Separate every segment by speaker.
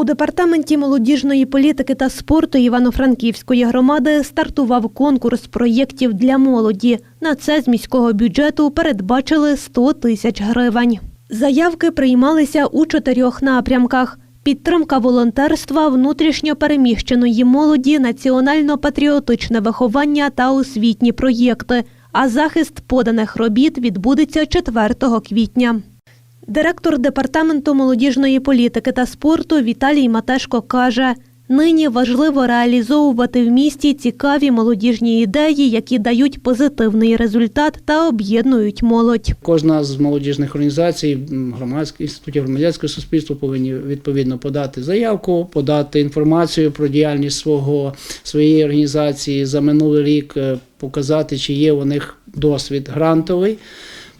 Speaker 1: У департаменті молодіжної політики та спорту Івано-Франківської громади стартував конкурс проєктів для молоді. На це з міського бюджету передбачили 100 тисяч гривень. Заявки приймалися у чотирьох напрямках: підтримка волонтерства, внутрішньо переміщеної молоді, національно-патріотичне виховання та освітні проєкти. А захист поданих робіт відбудеться 4 квітня. Директор департаменту молодіжної політики та спорту Віталій Матешко каже: нині важливо реалізовувати в місті цікаві молодіжні ідеї, які дають позитивний результат та об'єднують молодь.
Speaker 2: Кожна з молодіжних організацій, громадських інститутів громадянського суспільства повинні відповідно подати заявку, подати інформацію про діяльність свого своєї організації за минулий рік, е, показати, чи є у них досвід грантовий.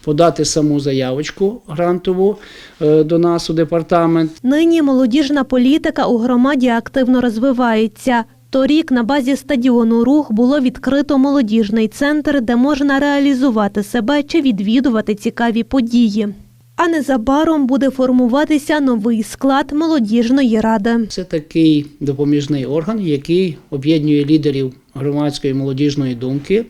Speaker 2: Подати саму заявочку грантову е, до нас у департамент.
Speaker 1: Нині молодіжна політика у громаді активно розвивається. Торік на базі стадіону Рух було відкрито молодіжний центр, де можна реалізувати себе чи відвідувати цікаві події. А незабаром буде формуватися новий склад молодіжної ради.
Speaker 2: Це такий допоміжний орган, який об'єднує лідерів громадської молодіжної думки.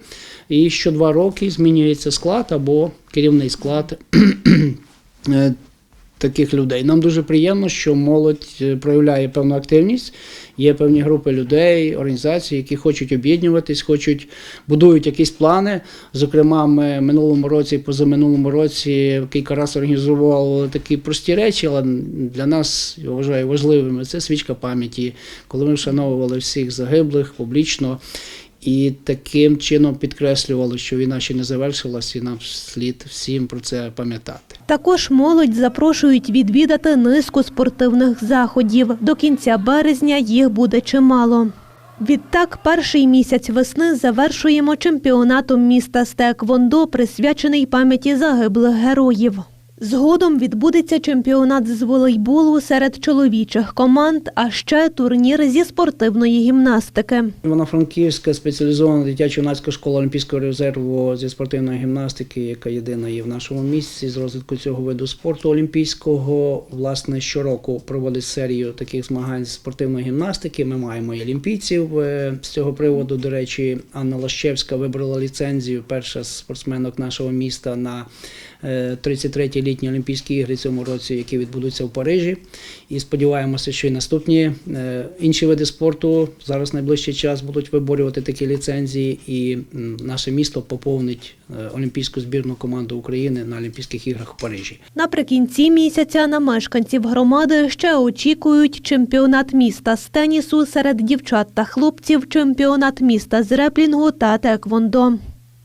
Speaker 2: І що два роки змінюється склад або керівний склад е, таких людей. Нам дуже приємно, що молодь е, проявляє певну активність. Є певні групи людей, організацій, які хочуть об'єднуватись, хочуть будують якісь плани. Зокрема, ми минулому році, позаминулому році кілька разів організовували такі прості речі, але для нас я вважаю важливими. Це свічка пам'яті, коли ми вшановували всіх загиблих публічно. І таким чином підкреслювали, що війна ще не завершилась, і нам слід всім про це пам'ятати.
Speaker 1: Також молодь запрошують відвідати низку спортивних заходів. До кінця березня їх буде чимало. Відтак, перший місяць весни завершуємо чемпіонатом міста з Теквондо, присвячений пам'яті загиблих героїв. Згодом відбудеться чемпіонат з волейболу серед чоловічих команд, а ще турнір зі спортивної гімнастики.
Speaker 2: Івано-Франківська спеціалізована дитячо-юнацька школа Олімпійського резерву зі спортивної гімнастики, яка єдина є в нашому місті з розвитку цього виду спорту олімпійського. Власне, щороку проводить серію таких змагань з спортивної гімнастики. Ми маємо і олімпійців е, з цього приводу. До речі, Анна Лащевська вибрала ліцензію, перша спортсменок нашого міста на е, 33-ті літні Олімпійські ігри цьому році, які відбудуться в Парижі. І сподіваємося, що і наступні е, інші види спорту зараз найближчий час будуть виборювати такі ліцензії, і наше місто поповнить е, олімпійську збірну команду України на Олімпійських іграх в Парижі.
Speaker 1: Наприкінці місяця на мешканців громади ще очікують чемпіонат міста з тенісу серед дівчат та хлопців, чемпіонат міста з реплінгу та теквондо.